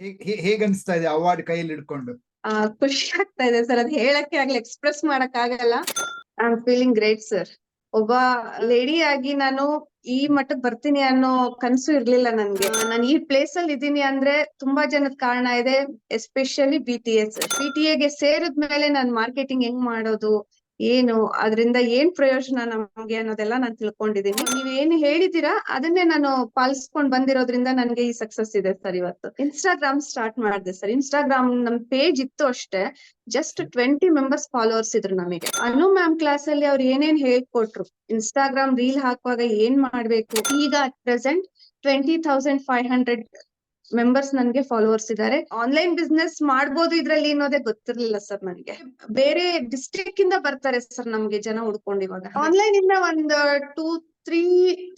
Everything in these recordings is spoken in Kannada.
ಹೇಗ್ ಹೇ- ಹೇಗ್ ಅನ್ಸ್ತಾ ಇದೆ ಅವಾರ್ಡ್ ಕೈಯಲ್ಲಿ ಇಟ್ಕೊಂಡು ಆ ಖುಷಿ ಆಗ್ತಾ ಇದೆ ಸರ್ ಅದ್ ಹೇಳಕ್ಕೆ ಆಗ್ಲಿ ಎಕ್ಸ್ಪ್ರೆಸ್ ಮಾಡಕ್ ಆಗಲ್ಲ. I am feeling great sir ಒಬ್ಬ ಲೇಡಿ ಆಗಿ ನಾನು ಈ ಮಟ್ಟಕ್ ಬರ್ತೀನಿ ಅನ್ನೋ ಕನ್ಸು ಇರ್ಲಿಲ್ಲ ನನ್ಗೆ. ನಾನು ಈ ಪ್ಲೇಸ್ ಅಲ್ಲಿ ಇದೀನಿ ಅಂದ್ರೆ ತುಂಬಾ ಜನದ ಕಾರಣ ಇದೆ especially B T S B T ಎಗೆ ಸೇರಿದ್ಮೇಲೆ ನಾನ್ ಮಾರ್ಕೆಟಿಂಗ್ ಹೆಂಗ್ ಮಾಡೋದು? ಏನು, ಅದರಿಂದ ಏನ್ ಪ್ರಯೋಜನ ನಮ್ಗೆ ಅನ್ನೋದೆಲ್ಲ ನಾನು ತಿಳ್ಕೊಂಡಿದ್ದೀನಿ. ನೀವ್ ಏನ್ ಹೇಳಿದೀರಾ ಅದನ್ನೇ ನಾನು ಪಾಲಿಸ್ಕೊಂಡ್ ಬಂದಿರೋದ್ರಿಂದ ನನ್ಗೆ ಈ ಸಕ್ಸಸ್ ಇದೆ ಸರ್ ಇವತ್ತು. ಇನ್ಸ್ಟಾಗ್ರಾಮ್ ಸ್ಟಾರ್ಟ್ ಮಾಡಿದೆ ಸರ್. ಇನ್ಸ್ಟಾಗ್ರಾಮ್ ನಮ್ ಪೇಜ್ ಇತ್ತು ಅಷ್ಟೇ. ಜಸ್ಟ್ ಟ್ವೆಂಟಿ ಮೆಂಬರ್ಸ್ ಫಾಲೋವರ್ಸ್ ಇದ್ರು ನಮಗೆ. ಅನು ಮ್ಯಾಮ್ ಕ್ಲಾಸ್ ಅಲ್ಲಿ ಅವ್ರು ಏನೇನ್ ಹೇಳ್ಕೊಟ್ರು ಇನ್ಸ್ಟಾಗ್ರಾಮ್ ರೀಲ್ ಹಾಕುವಾಗ ಏನ್ ಮಾಡ್ಬೇಕು? ಈಗ at present twenty thousand five hundred members ನನ್ಗೆ ಫಾಲೋವರ್ಸ್ ಇದ್ದಾರೆ ಆನ್ಲೈನ್ ಬಿಸ್ನೆಸ್ ಮಾಡ್ಬೋದು ಇದ್ರಲ್ಲಿ ಅನ್ನೋದೇ ಗೊತ್ತಿರ್ಲಿಲ್ಲ ಸರ್ ನನಗೆ. ಬೇರೆ ಡಿಸ್ಟ್ರಿಕ್ಟ್ ಇಂದ ಬರ್ತಾರೆ ಸರ್ ನಮ್ಗೆ ಜನ ಹುಡ್ಕೊಂಡು ಇವಾಗ ಆನ್ಲೈನ್ ಇಂದ ಒಂದ್ ಟೂ ತ್ರೀ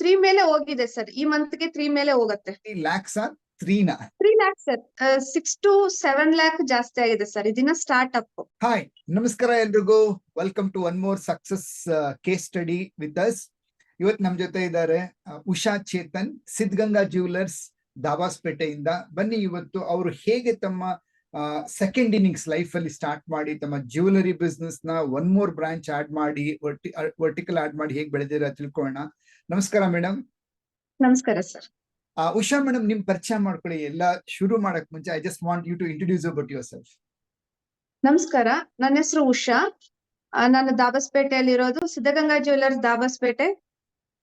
ತ್ರೀ ಮೇಲೆ ಹೋಗಿದೆ ಸರ್ ಈ ಮಂತ್ಗೆ ತ್ರೀ ಮೇಲೆ ಹೋಗತ್ತೆ. Lakhs ತ್ರೀನಾ three lakh sir six to seven lakh ಜಾಸ್ತಿ ಆಗಿದೆ ಸರ್ ಇದನ್ನ ಸ್ಟಾರ್ಟ್ ಅಪ್ ಹಾಯ್ ನಮಸ್ಕಾರ ಎಲ್ರಿಗೂ. Welcome to one more success case study with us ಇವತ್ ನಮ್ ಜೊತೆ ಇದ್ದಾರೆ ಉಷಾ ಚೇತನ್ ಸಿದ್ಧಗಂಗಾ ಜ್ಯುವೆಲರ್ಸ್ ದಾಬಾಸ್ಪೇಟೆಯಿಂದ ಬನ್ನಿ ಇವತ್ತು ಅವರು ಹೇಗೆ ತಮ್ಮ ಸೆಕೆಂಡ್ ಇನ್ನಿಂಗ್ಸ್ ಲೈಫ್ ಅಲ್ಲಿ ಸ್ಟಾರ್ಟ್ ಮಾಡಿ ತಮ್ಮ ಜ್ಯುವೆಲರಿ ಬಿಸ್ನೆಸ್ನ ಒನ್ ಮೋರ್ ಬ್ರಾಂಚ್ ಆಡ್ ಮಾಡಿ ವರ್ಟಿಕಲ್ ಆಡ್ ಮಾಡಿ ಹೇಗೆ ಬೆಳೆದಿರ ತಿಳ್ಕೊಳ್ಳೋಣ. ನಮಸ್ಕಾರ ಮೇಡಮ್ ನಮಸ್ಕಾರ ಸರ್ ಉಷಾ ಮೇಡಮ್ ನಿಮ್ ಪರಿಚಯ ಮಾಡ್ಕೊಳ್ಳಿ. ಎಲ್ಲ ಶುರು ಮಾಡಕ್ ಮುಂಚೆ I just want you to introduce about yourself ನಮಸ್ಕಾರ. ನನ್ನ ಹೆಸರು ಉಷಾ. ನಾನು ದಾಬಸ್ಪೇಟೆಯಲ್ಲಿ ಇರೋದು. ಸಿದ್ಧಗಂಗಾ ಜ್ಯುವೆಲರ್ಸ್ ದಾಬಸ್ಪೇಟೆ.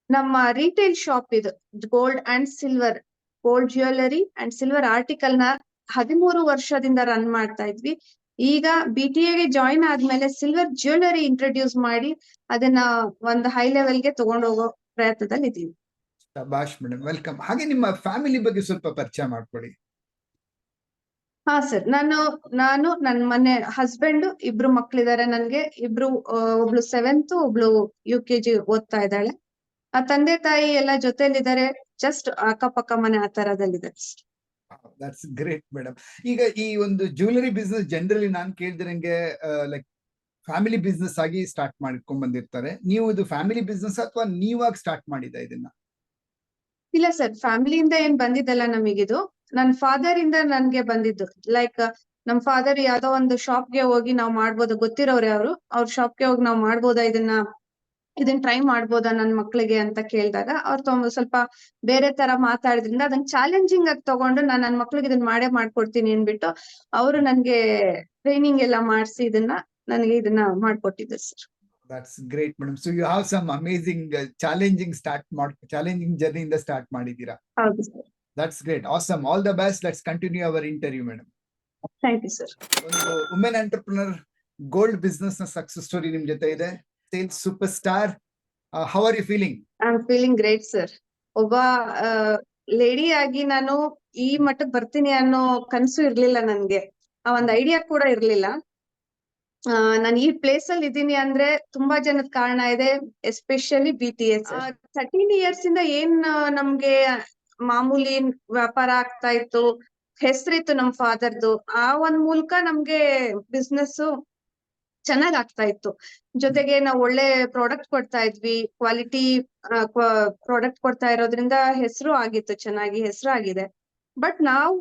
ನಮ್ಮ ರೀಟೇಲ್ ಶಾಪ್ ಇದು. Gold and silver gold jewellery and silver ಆರ್ಟಿಕಲ್ನ ಹದಿಮೂರು ವರ್ಷದಿಂದ ರನ್ ಮಾಡ್ತಾ ಇದ್ವಿ. ಈಗ ಬಿ ಟಿ ಎಗೆ ಜಾಯಿನ್ ಆದ್ಮೇಲೆ ಸಿಲ್ವರ್ ಜ್ಯುವೆಲರಿ ಇಂಟ್ರೊಡ್ಯೂಸ್ ಮಾಡಿ ಅದನ್ನ ಒಂದು ಹೈ ಲೆವೆಲ್ಗೆ ತಗೊಂಡು ಹೋಗೋ ಪ್ರಯತ್ನದಲ್ಲಿ ಇದೀವಿ ಶಬಾಷ್ ಮೇಡಮ್ ವೆಲ್ಕಮ್ ಹಾಗೆ ನಿಮ್ಮ ಫ್ಯಾಮಿಲಿ ಬಗ್ಗೆ ಸ್ವಲ್ಪ ಪರಿಚಯ ಮಾಡ್ಕೊಳ್ಳಿ ಹಾ ಸರ್ ನಾನು ನಾನು ನನ್ನ ಮನೆ ಹಸ್ಬೆಂಡ್ ಇಬ್ರು ಮಕ್ಳಿದಾರೆ. ನನ್ಗೆ ಇಬ್ರು ಒಬ್ಳು ಸೆವೆಂತ್ ಒಬ್ಳು ಯು ಕೆ ಜಿ ಓದ್ತಾ ಇದ್ದಾಳೆ. ಆ ತಂದೆ ತಾಯಿ ಎಲ್ಲ ಜೊತೆಲಿದ್ದಾರೆ ಜಸ್ಟ್ ಅಕ್ಕಪಕ್ಕ ಮನೆ ಆ ತರದಲ್ಲಿದ್ದಾರೆ ದಟ್ಸ್ ಗ್ರೇಟ್ ಮೇಡಮ್ ಈಗ ಈ ಒಂದು ಜ್ಯುವೆಲರಿ ಬಿಸ್ನೆಸ್ ಜನರಲಿ ನಾನು ಕೇಳ್ದಿರಂಗೆ ಲೈಕ್ ಫ್ಯಾಮಿಲಿ ಬಿಸ್ನೆಸ್ ಆಗಿ ಸ್ಟಾರ್ಟ್ ಮಾಡ್ಕೊಂಡ್ ಬಂದಿರ್ತಾರೆ. ನೀವು ಇದು ಫ್ಯಾಮಿಲಿ ಬಿಸ್ನೆಸ್ ಅಥವಾ ನೀವಾಗ ಸ್ಟಾರ್ಟ್ ಮಾಡಿದ ಇದನ್ನ? ಇಲ್ಲ ಸರ್ ಫ್ಯಾಮಿಲಿಯಿಂದ ಏನ್ ಬಂದಿದ್ದಲ್ಲ ನಮಗಿದು. ನನ್ ಫಾದರ್ ಇಂದ ನನ್ಗೆ ಬಂದಿದ್ದು. ಲೈಕ್ ನಮ್ ಫಾದರ್ ಯಾವ್ದೋ ಒಂದು ಶಾಪ್ಗೆ ಹೋಗಿ ನಾವ್ ಮಾಡ್ಬೋದು. ಗೊತ್ತಿರೋರೆ ಅವರು ಅವ್ರ ಶಾಪ್ಗೆ ಹೋಗಿ ನಾವ್ ಮಾಡ್ಬೋದಾ ಇದನ್ನ? ಇದನ್ನ ಟ್ರೈ ಮಾಡ್ಬೋದಾ ನನ್ ಮಕ್ಳಿಗೆ ಅಂತ ಕೇಳಿದಾಗ ಅವ್ರು ಸ್ವಲ್ಪ ಬೇರೆ ತರ ಮಾತಾಡಿದ್ರಿಂದ ಅದನ್ನ ಚಾಲೆಂಜಿಂಗ್ ಆಗಿ ತಗೊಂಡು ನಾನ್ ನನ್ ಮಕ್ಳಿಗೆ ಇದನ್ ಮಾಡೇ ಮಾಡ್ಕೊಡ್ತೀನಿ ಅನ್ಬಿಟ್ಟು ಅವರು ನನ್ಗೆ ಟ್ರೈನಿಂಗ್ ಎಲ್ಲ ಮಾಡಿಸಿ ಇದನ್ನ ನನಗೆ ಇದನ್ನ ಮಾಡ್ಕೊಟ್ಟಿದ್ರು sir that's great madam so you have some amazing challenging start ಮಾಡ್ ಚಾಲೆಂಜಿಂಗ್ ಜರ್ನಿಯಿಂದ ಸ್ಟಾರ್ಟ್ ಮಾಡಿದೀರಾ ಹೌದು sir that's great awesome all the best let's continue our interview madam thank you sir ಒಂದು ವುಮೆನ್ ಎಂಟರ್ಪ್ರಿನರ್ ಗೋಲ್ಡ್ ಬಿಸ್ನೆಸ್ನ ಸಕ್ಸಸ್ ಸ್ಟೋರಿ ನಿಮ್ ಜೊತೆ ಇದೆ. Sales super star how are you feeling I am feeling great sir ಒಬ್ಬ ಲೇಡಿ ಆಗಿ ನಾನು ಈ ಮಟ್ಟಕ್ ಬರ್ತೀನಿ ಅನ್ನೋ ಕನ್ಸು ಇರ್ಲಿಲ್ಲ ನನ್ಗೆ. ಆ ಒಂದ್ ಐಡಿಯಾ ಕೂಡ ಇರ್ಲಿಲ್ಲ. ಆ ನಾನು ಈ ಪ್ಲೇಸ್ ಅಲ್ಲಿ ಇದೀನಿ ಅಂದ್ರೆ ತುಂಬಾ ಜನದ ಕಾರಣ ಇದೆ especially B T S thirteen years ಇಂದ ಏನ್ ಆ, ನಮ್ಗೆ ಮಾಮೂಲಿ ವ್ಯಾಪಾರ ಆಗ್ತಾ ಇತ್ತು ಹೆಸರಿತ್ತು ನಮ್ ಫಾದರ್ದು ಆ ಒಂದ್ ಮೂಲಕ ನಮ್ಗೆ ಬಿಸ್ನೆಸ್ ಚೆನ್ನಾಗ್ ಆಗ್ತಾ ಇತ್ತು ಜೊತೆಗೆ ನಾವು ಒಳ್ಳೆ ಪ್ರಾಡಕ್ಟ್ ಕೊಡ್ತಾ ಇದ್ವಿ. ಕ್ವಾಲಿಟಿ ಪ್ರಾಡಕ್ಟ್ ಕೊಡ್ತಾ ಇರೋದ್ರಿಂದ ಹೆಸರು ಆಗಿತ್ತು, ಚೆನ್ನಾಗಿ ಹೆಸರು ಆಗಿದೆ. ಬಟ್ ನಾವು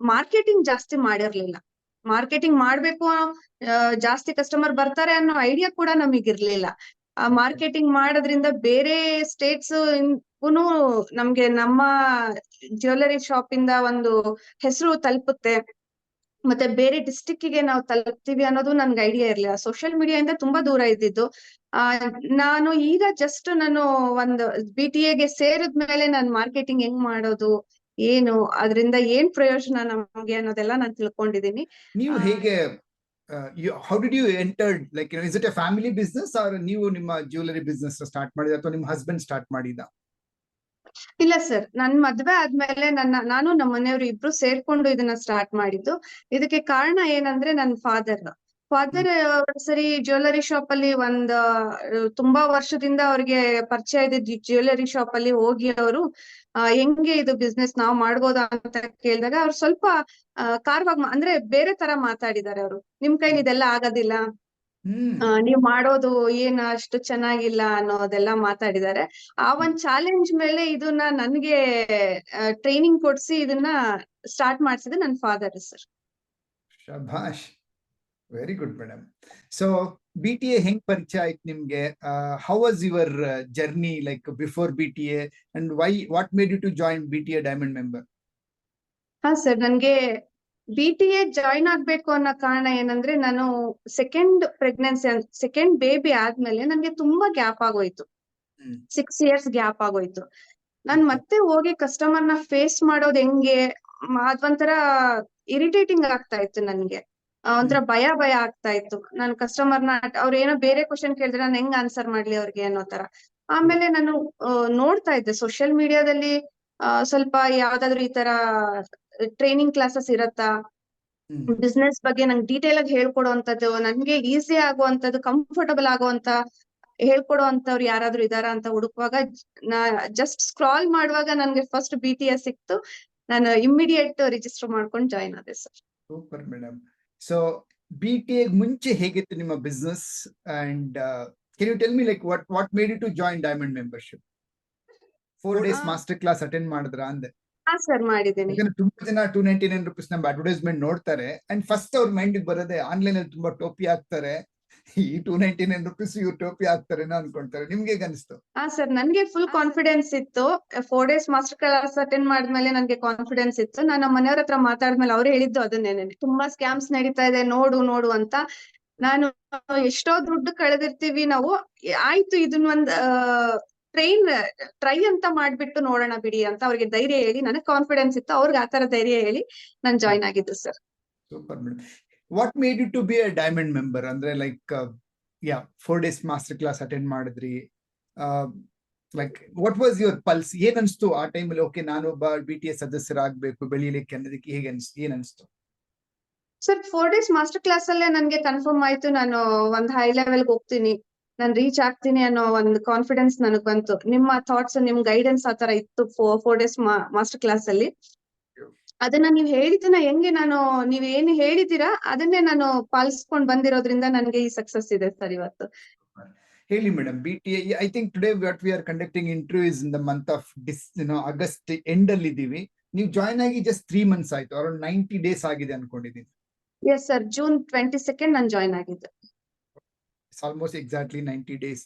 ಮಾರ್ಕೆಟಿಂಗ್ ಜಾಸ್ತಿ ಮಾಡಿರ್ಲಿಲ್ಲ. ಮಾರ್ಕೆಟಿಂಗ್ ಮಾಡ್ಬೇಕು ಜಾಸ್ತಿ ಕಸ್ಟಮರ್ ಬರ್ತಾರೆ ಅನ್ನೋ ಐಡಿಯಾ ಕೂಡ ನಮಗಿರ್ಲಿಲ್ಲ. ಆ ಮಾರ್ಕೆಟಿಂಗ್ ಮಾಡೋದ್ರಿಂದ ಬೇರೆ ಸ್ಟೇಟ್ಸ್ ನಮ್ಗೆ ನಮ್ಮ ಜ್ಯುವೆಲ್ಲರಿ ಶಾಪ್ ಇಂದ ಒಂದು ಹೆಸರು ತಲುಪುತ್ತೆ. ಮತ್ತೆ ಬೇರೆ ಡಿಸ್ಟಿಕ್ಗೆ ನಾವು ತಲುಪ್ತೀವಿ ಅನ್ನೋದು ನನ್ಗೆ ಐಡಿಯಾ ಇರ್ಲಿಲ್ಲ. ಸೋಷಿಯಲ್ ಇಂದ ತುಂಬಾ ದೂರ ಇದ್ದಿದ್ದು. ಆ ನಾನು ಈಗ ಜಸ್ಟ್ ನಾನು ಒಂದು ಬಿ ಟಿ ಎಗೆ ಸೇರಿದ್ಮೇಲೆ ನಾನು ಮಾರ್ಕೆಟಿಂಗ್ ಹೆಂಗ್ ಮಾಡೋದು ಏನು ಅದರಿಂದ ಏನ್ ಪ್ರಯೋಜನ ನಮ್ಗೆ ಅನ್ನೋದೆಲ್ಲ ನಾನು ತಿಳ್ಕೊಂಡಿದೀನಿ ನೀವು ಹೇಗೆ how did you entered like is it a family business or ನೀವು ನಿಮ್ಮ ಜ್ಯುವೆಲರಿ ಬಿಸ್ನೆಸ್ ಸ್ಟಾರ್ಟ್ ಮಾಡಿದ ಅಥವಾ ನಿಮ್ಮ ಹಸ್ಬೆಂಡ್ ಸ್ಟಾರ್ಟ್ ಮಾಡಿದ ಇಲ್ಲ ಸರ್ ನನ್ ಮದ್ವೆ ಆದ್ಮೇಲೆ ನನ್ನ ನಾನು ನಮ್ಮ ಮನೆಯವರು ಇಬ್ರು ಸೇರ್ಕೊಂಡು ಇದನ್ನ ಸ್ಟಾರ್ಟ್ ಮಾಡಿದ್ದು. ಇದಕ್ಕೆ ಕಾರಣ ಏನಂದ್ರೆ ನನ್ನ ಫಾದರ್ ಫಾದರ್ ಸರಿ ಜ್ಯುವೆಲ್ಲರಿ ಶಾಪ್ ಅಲ್ಲಿ ಒಂದ್ ತುಂಬಾ ವರ್ಷದಿಂದ ಅವ್ರಿಗೆ ಪರಿಚಯ ಇದ್ದಿದ್ ಜ್ಯುವೆಲ್ಲರಿ ಶಾಪ್ ಅಲ್ಲಿ ಹೋಗಿ ಅವರು ಹೆಂಗೆ ಇದು ಬಿಸ್ನೆಸ್ ನಾವ್ ಮಾಡ್ಬೋದಾ ಅಂತ ಕೇಳಿದಾಗ ಅವ್ರು ಸ್ವಲ್ಪ ಅಹ್ ಕಾರವಾಗ್ ಅಂದ್ರೆ ಬೇರೆ ತರ ಮಾತಾಡಿದ್ದಾರೆ ಅವರು. ನಿಮ್ ಕೈಲಿ ಇದೆಲ್ಲ ಆಗೋದಿಲ್ಲ. ನೀವ್ ಮಾಡೋದು ಏನ್ ಅಷ್ಟು ಚೆನ್ನಾಗಿಲ್ಲ ಅನ್ನೋದೆಲ್ಲ ಮಾತಾಡಿದ್ದಾರೆ ಆ ಒಂದ್ ಚಾಲೆಂಜ್ ಮೇಲೆ ಇದನ್ನ ನನ್ಗೆ ಟ್ರೈನಿಂಗ್ ಕೊಡ್ಸಿ ಇದನ್ನ ಸ್ಟಾರ್ಟ್ ಮಾಡಿಸಿದ ನನ್ father sir. ಶಭಾಷ್. Very good madam so B T A ಹೆಂಗ್ ಪರಿಚಯ ಆಯ್ತು ನಿಮ್ಗೆ? How was your journey like before B T A and why what made you to join B T A diamond member ಹಾ ಸರ್ ನನ್ಗೆ ಬಿ ಟಿ ಎ ಜಾಯಿನ್ ಆಗ್ಬೇಕು ಅನ್ನೋ ಕಾರಣ ಏನಂದ್ರೆ ನಾನು ಸೆಕೆಂಡ್ ಪ್ರೆಗ್ನೆನ್ಸಿ ಸೆಕೆಂಡ್ ಬೇಬಿ ಆದ್ಮೇಲೆ ನನ್ಗೆ ತುಂಬಾ ಗ್ಯಾಪ್ ಆಗೋಯ್ತು. ಸಿಕ್ಸ್ ಇಯರ್ಸ್ ಗ್ಯಾಪ್ ಆಗೋಯ್ತು. ನಾನ್ ಮತ್ತೆ ಹೋಗಿ ಕಸ್ಟಮರ್ನ ಫೇಸ್ ಮಾಡೋದ್ ಹೆಂಗೆ? ಅದೊಂಥರ ಇರಿಟೇಟಿಂಗ್ ಆಗ್ತಾ ಇತ್ತು ನನ್ಗೆ. ಒಂಥರ ಭಯ ಭಯ ಆಗ್ತಾ ಇತ್ತು. ನಾನು ಕಸ್ಟಮರ್ನ ಅವ್ರ ಏನೋ ಬೇರೆ ಕ್ವಶನ್ ಕೇಳಿದ್ರೆ ನಾನು ಹೆಂಗ್ ಆನ್ಸರ್ ಮಾಡ್ಲಿ ಅವ್ರಿಗೆ ಅನ್ನೋ ತರ ಆಮೇಲೆ ನಾನು ನೋಡ್ತಾ ಇದ್ದೆ ಸೋಷಿಯಲ್ ಮೀಡಿಯಾದಲ್ಲಿ ಸ್ವಲ್ಪ ಯಾವ್ದಾದ್ರು ಈ ತರ ಟ್ರೈನಿಂಗ್ ಕ್ಲಾಸಸ್ ಇರತ್ತಾ? ಬಿಸ್ನೆಸ್ ಬಗ್ಗೆ ನಂಗೆ ಡೀಟೇಲ್ ಆಗಿ ಹೇಳ್ಕೊಡುವಂತದ್ದು ನನ್ಗೆ ಈಸಿ ಆಗುವಂತದ್ದು ಕಂಫರ್ಟಬಲ್ ಆಗುವಂತ ಹೇಳ್ಕೊಡುವಂತವ್ರು ಯಾರಾದ್ರೂ ಇದಾರ ಅಂತ ಹುಡುಕುವಾಗ ನಾ ಜಸ್ಟ್ ಸ್ಕ್ರಾಲ್ ಮಾಡುವಾಗ ನನ್ಗೆ ಫಸ್ಟ್ ಬಿ ಟಿ ಎಸ್ ಸಿಕ್ತು. ನಾನು ಇಮಿಡಿಯೇಟ್ ರಿಜಿಸ್ಟರ್ ಮಾಡ್ಕೊಂಡು ಜಾಯಿನ್ ಆದೆ sir super madam so B T A ಮುಂಚೆ ಹೇಗಿತ್ತು ನಿಮ್ಮ business and can you tell me like what what made you to join diamond membership four days master class attend ಮಾಡಿದ್ರ ಅಂದೆ. ಸರ್ ಮಾಡಿದ್ದೀನಿ. ಯಾಕಂದ್ರೆ ತುಂಬಾ ಜನ ಟೂ ನೈಂಟಿ ನೈನ್ ರುಪೀಸ್ ನಮ್ಮ ಅಡ್ವರ್ಟೈಸ್ಮೆಂಟ್ ನೋಡ್ತಾರೆ. ಅಂಡ್ ಫಸ್ಟ್ ಅವ್ರ ಮೈಂಡ್ ಬರೋದೇ ಆನ್ಲೈನ್ ಅಲ್ಲಿ ತುಂಬಾ ಟೋಪಿ ಹಾಕ್ತಾರೆ. ಈ ಟೂ ನೈಂಟಿ ನೈನ್ ರುಪೀಸ್ ಇವ್ರು ಟೋಪಿ ಹಾಕ್ತಾರೆ ಅನ್ಕೊಂತಾರೆ. ನಿಮ್ಗೆ ಅನಿಸ್ತು? ಹಾ ಸರ್ ನನ್ಗೆ ಫುಲ್ ಕಾನ್ಫಿಡೆನ್ಸ್ ಇತ್ತು. Four days master class attend ಮಾಡಿದ್ಮೇಲೆ ನನ್ಗೆ ಕಾನ್ಫಿಡೆನ್ಸ್ ಇತ್ತು. ನಾನು ನಮ್ಮ ಮನೆಯವ್ರ ಹತ್ರ ಮಾತಾದ್ಮೇಲೆ ಅವ್ರು ಹೇಳಿದ್ದು ಅದನ್ನೇನೆ ತುಂಬಾ ಸ್ಕ್ಯಾಮ್ಸ್ ನಡೀತಾ ಇದೆ ನೋಡು ನೋಡು ಅಂತ. ನಾನು ಎಷ್ಟೋ ದುಡ್ಡು ಕಳೆದಿರ್ತೀವಿ ನಾವು. ಆಯ್ತು ಇದನ್ನ ಒಂದ್ ಟ್ರೈನ್ ಟ್ರೈ ಅಂತ ಮಾಡ್ಬಿಟ್ಟು ನೋಡೋಣ ಬಿಡಿ ಅಂತ ಅವ್ರಿಗೆ ಧೈರ್ಯ ಹೇಳಿ ನನಗ್ ಕಾನ್ಫಿಡೆನ್ಸ್ ಇತ್ತು ಅವ್ರಿಗೆ ತರ ಧೈರ್ಯ ಹೇಳಿ ನಾನ್ ಜಾಯ್ನ್ ಆಗಿದ್ದು sir super madam what made you to be a diamond member ಅಂದ್ರೆ like yeah four days master class attend ಮಾಡಿದ್ರಿ. Like what was your pulse ಏನ್ ಅನ್ಸ್ತು ಆ ಟೈಮಲ್ಲಿ ಓಕೆ ನಾನೊಬ್ಬ ಬಿ ಟಿ ಎಸ್ ಸದಸ್ಯರಾಗಬೇಕು ಬೆಳೀಲಿಕ್ಕೆ ಅನ್ನೋದಕ್ಕೆ ಹೇಗೆ ಅನ್ಸ್ ಏನ್ ಅನ್ಸ್ತು? Sir four days master class ಅಲ್ಲೇ ನನ್ಗೆ ಕನ್ಫರ್ಮ್ ಆಯ್ತು. ನಾನು ಒಂದ್ ಹೈ ಲೆವೆಲ್ ಹೋಗ್ತೀನಿ. ನಾನು ರೀಚ್ ಆಗ್ತೀನಿ ಅನ್ನೋ ಒಂದು ಕಾನ್ಫಿಡೆನ್ಸ್ ನನಗ್ ಬಂತು. ನಿಮ್ಮ ಥಾಟ್ಸ್ ನಿಮ್ ಗೈಡೆನ್ಸ್ ಆ ತರ ಇತ್ತು ಫೋರ್ ಡೇಸ್ ಮಾಸ್ಟರ್ ಕ್ಲಾಸ್ ಅಲ್ಲಿ. ಅದನ್ನ ನೀವ್ ಹೇಳಿದ್ದನ್ನ ಹೆಂಗೆ ನಾನು ನೀವ್ ಏನ್ ಹೇಳಿದೀರಾ ಅದನ್ನೇ ನಾನು ಪಾಲಿಸ್ಕೊಂಡ್ ಬಂದಿರೋದ್ರಿಂದ ನನ್ಗೆ ಈ ಸಕ್ಸಸ್ ಇದೆ ಸರ್ ಇವತ್ತು. ಹೇಳಿ madam B T I think today what we are conducting interviews in the month of this August end ಅಲ್ಲಿ ಇದೀವಿ ನೀವು ಜಾಯ್ನ್ ಆಗಿ ಜಸ್ಟ್ ತ್ರೀ ಮಂತ್ಸ್ ಆಯ್ತು ಅರೌಂಡ್ ನೈಂಟಿ ಡೇಸ್ ಆಗಿದೆ ಅನ್ಕೊಂಡಿದ್ದೀನಿ. Yes sir June twenty second ನಾನು ಜಾಯ್ನ್ ಆಗಿದ್ದೆ. ಆಲ್ಮೋಸ್ಟ್ ಎಕ್ಸಾಕ್ಟ್ಲಿ ನೈಂಟಿ ಡೇಸ್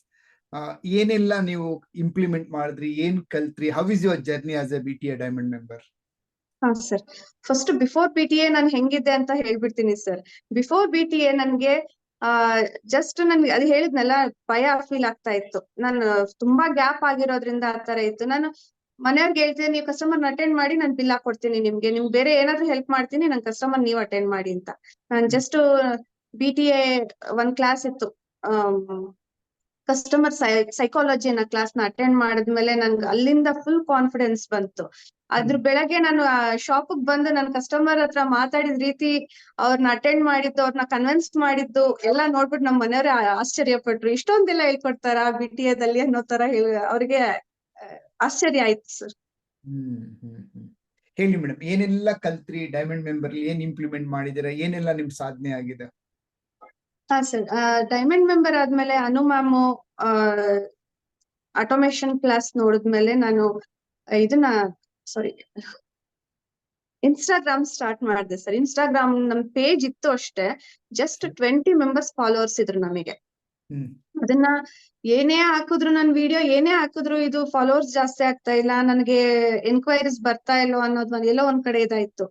ಏನೆಲ್ಲ ನೀವು ಇಂಪ್ಲಿಮೆಂಟ್ ಮಾಡಿದ್ರಿ, ಏನ್ ಕಲ್ತ್ರಿ? How is your journey as a B diamond member ಹಾ sir first before B T A ನಾನು ಹೆಂಗಿದ್ದೆ ಅಂತ ಹೇಳ್ಬಿಡ್ತೀನಿ sir before B T A ನನ್ಗೆ, ಆ ಜಸ್ಟ್ ನನ್ಗೆ ಅದು ಹೇಳಿದ್ನಲ್ಲ, ಭಯ ಫೀಲ್ ಆಗ್ತಾ ಇತ್ತು. ನಾನು ತುಂಬಾ ಗ್ಯಾಪ್ ಆಗಿರೋದ್ರಿಂದ ಆ ತರ ಇತ್ತು. ನಾನು ಮನೆಯವ್ರಿಗೆ ಹೇಳ್ತೀನಿ ನೀವು ಕಸ್ಟಮರ್ ಅಟೆಂಡ್ ಮಾಡಿ, ನಾನು ಬಿಲ್ ಹಾಕೊಡ್ತೀನಿ ನಿಮ್ಗೆ. ನಿಮ್ಗೆ ಬೇರೆ ಏನಾದ್ರು ಹೆಲ್ಪ್ ಮಾಡ್ತೀನಿ, ನನ್ ಕಸ್ಟಮರ್ ನೀವು ಅಟೆಂಡ್ ಮಾಡಿ ಅಂತ. ನಾನು ಜಸ್ಟ್ ಬಿ ಟಿ ಎ ಒಂದ್ ಕ್ಲಾಸ್ ಇತ್ತು. ಕಸ್ಟಮರ್ ಸೈಕಾಲಜಿ ಅನ್ನೋ ಕ್ಲಾಸ್ನ ಅಟೆಂಡ್ ಮಾಡಿದ್ಮೇಲೆ ನನ್ಗೆ ಅಲ್ಲಿಂದ ಫುಲ್ ಕಾನ್ಫಿಡೆನ್ಸ್ ಬಂತು. ಅದ್ರ ಬೆಳಗ್ಗೆ ನಾನು ಶಾಪ್ ಬಂದು ನನ್ನ ಕಸ್ಟಮರ್ ಹತ್ರ ಮಾತಾಡಿದ ರೀತಿ ಅವ್ರನ್ನ ಅಟೆಂಡ್ ಮಾಡಿದ್ದು ಅವ್ರನ್ನ ಕನ್ವಿನ್ಸ್ ಮಾಡಿದ್ದು ಎಲ್ಲ ನೋಡ್ಬಿಟ್ಟು ನಮ್ಮ ಮನೆಯವ್ರೆ ಆಶ್ಚರ್ಯ ಪಟ್ರು ಇಷ್ಟೊಂದೆಲ್ಲ ಹೇಳ್ಕೊಡ್ತಾರ ಬಿ ಟಿ ಎದಲ್ಲಿ ಅನ್ನೋ ತರ ಹೇಳಿ ಅವ್ರಿಗೆ ಆಶ್ಚರ್ಯ ಆಯ್ತು ಸರ್. ಹ್ಮ್ ಹ್ಮ್ ಹ್ಮ್. ಹೇಳಿ ಮೇಡಮ್ ಏನೆಲ್ಲ ಕಲ್ತ್ರಿ ಡೈಮಂಡ್ ಮೆಂಬರ್ ಏನ್ ಇಂಪ್ಲಿಮೆಂಟ್ ಮಾಡಿದಿರ ಏನೆಲ್ಲ ನಿಮ್ ಸಾಧನೆ ಆಗಿದೆ? ಹಾ ಸರ್ ಡೈಮಂಡ್ ಮೆಂಬರ್ ಆದ್ಮೇಲೆ ಅನು ಮ್ಯಾಮ್ ಆಟೋಮೇಶನ್ ಕ್ಲಾಸ್ ನೋಡಿದ್ಮೇಲೆ ನಾನು ಇದನ್ನ ಸಾರಿ ಇನ್ಸ್ಟಾಗ್ರಾಮ್ ಸ್ಟಾರ್ಟ್ ಮಾಡಿದೆ ಸರ್. ಇನ್ಸ್ಟಾಗ್ರಾಮ್ ನಮ್ ಪೇಜ್ ಇತ್ತು ಅಷ್ಟೇ. ಜಸ್ಟ್ ಟ್ವೆಂಟಿ ಮೆಂಬರ್ಸ್ ಫಾಲೋವರ್ಸ್ ಇದ್ರು ನಮಗೆ. ಅದನ್ನ ಏನೇ ಹಾಕಿದ್ರು ನನ್ ವಿಡಿಯೋ ಏನೇ ಹಾಕಿದ್ರು ಇದು ಫಾಲೋವರ್ಸ್ ಜಾಸ್ತಿ ಆಗ್ತಾ ಇಲ್ಲ. ನನಗೆ ಎನ್ಕ್ವೈರೀಸ್ ಬರ್ತಾ ಇಲ್ಲೋ ಅನ್ನೋದು ಒಂದ್ ಎಲ್ಲೋ ಒಂದ್ ಕಡೆ ಇದಾಯ್ತು.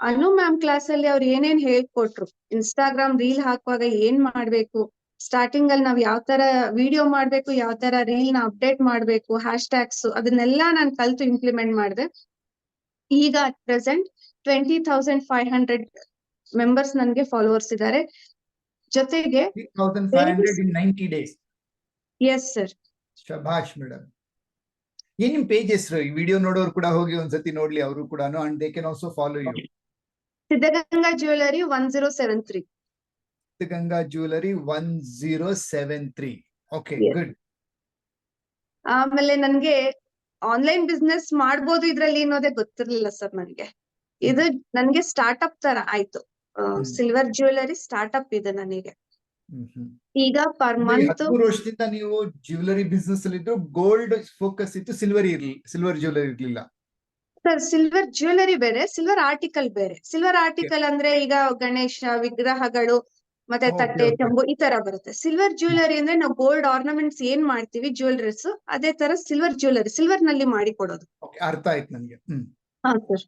ಅನು ಮ್ಯಾಮ್ ಕ್ಲಾಸ್ ಅಲ್ಲಿ ಅವ್ರು ಏನೇನ್ ಹೇಳ್ಕೊಟ್ರು. ಇನ್ಸ್ಟಾಗ್ರಾಮ್ ರೀಲ್ ಹಾಕುವಾಗ ಏನ್ ಮಾಡ್ಬೇಕು? ಸ್ಟಾರ್ಟಿಂಗ್ ಅಲ್ಲಿ ನಾವ್ ಯಾವ ತರ ವಿಡಿಯೋ ಮಾಡ್ಬೇಕು ಯಾವ ತರ ರೀಲ್ನ ಅಪ್ಡೇಟ್ ಮಾಡ್ಬೇಕು ಹ್ಯಾಶ್ ಟ್ಯಾಗ್ಸ್ ಅದನ್ನೆಲ್ಲಾ ನಾನ್ ಕಲ್ತು ಇಂಪ್ಲಿಮೆಂಟ್ ಮಾಡಿದೆ. ಈಗ at present twenty thousand five hundred members ನನ್ಗೆ ಫಾಲೋವರ್ಸ್ ಇದ್ದಾರೆ ಜೊತೆಗೆ ಎಸ್ ಸರ್ ಶಭಾಷ್ ಮೇಡಮ್ ಏನ್ ನಿಮ್ ಪೇಜ್ ಹೆಸರು ಈ ವಿಡಿಯೋ ನೋಡೋರು ಕೂಡ ಹೋಗಿ ಒಂದ್ಸತಿ ನೋಡ್ಲಿ ಅವರು ಕೂಡ and they can also follow you Siddaganga jewellery one zero seven three. Siddaganga jewellery one zero seven three. Okay. Good ಆಮೇಲೆ ನನ್ಗೆ ಆನ್ಲೈನ್ ಬಿಸ್ನೆಸ್ ಮಾಡ್ಬೋದು ಇದ್ರಲ್ಲಿ ಅನ್ನೋದೇ ಗೊತ್ತಿರ್ಲಿಲ್ಲ ಸರ್ ನನಗೆ. ಇದು ನನ್ಗೆ ಸ್ಟಾರ್ಟ್ಅಪ್ ತರ ಆಯ್ತು. ಸಿಲ್ವರ್ ಜ್ಯುವೆಲರಿ ಸ್ಟಾರ್ಟ್ಅಪ್ ಇದೆ ನನಗೆ. ಈಗ ಪರ್ ಮಂತ್ ವರ್ಷದಿಂದ ನೀವು ಜ್ಯುವೆಲರಿ ಬಿಸ್ನೆಸ್ ಅಲ್ಲಿ ಇದ್ರು ಗೋಲ್ಡ್ ಫೋಕಸ್ ಇತ್ತು ಸಿಲ್ವರ್ ಇರ್ಲಿ ಸಿಲ್ವರ್ ಜ್ಯುವೆಲರಿ ಇರ್ಲಿಲ್ಲ. ಸರ್ ಸಿಲ್ವರ್ ಜ್ಯುವೆಲರಿ ಬೇರೆ ಸಿಲ್ವರ್ ಆರ್ಟಿಕಲ್ ಬೇರೆ. ಸಿಲ್ವರ್ ಆರ್ಟಿಕಲ್ ಅಂದ್ರೆ ಈಗ ಗಣೇಶ ವಿಗ್ರಹಗಳು ಮತ್ತೆ ತಟ್ಟೆ. ಚಂಬು ಈ ತರ ಬರುತ್ತೆ. ಸಿಲ್ವರ್ ಜ್ಯುವೆಲರಿ ಅಂದ್ರೆ ನಾವು ಗೋಲ್ಡ್ ಆರ್ನಮೆಂಟ್ಸ್ ಏನ್ ಮಾಡ್ತೀವಿ ಜ್ಯುವೆಲರೀಸ್ ಅದೇ ತರ ಸಿಲ್ವರ್ ಜ್ಯುವೆಲರಿ ಸಿಲ್ವರ್ನಲ್ಲಿ ಮಾಡಿ ಕೊಡೋದು. ಅರ್ಥ ಆಯ್ತು ನನಗೆ. ಹಾ ಸರ್.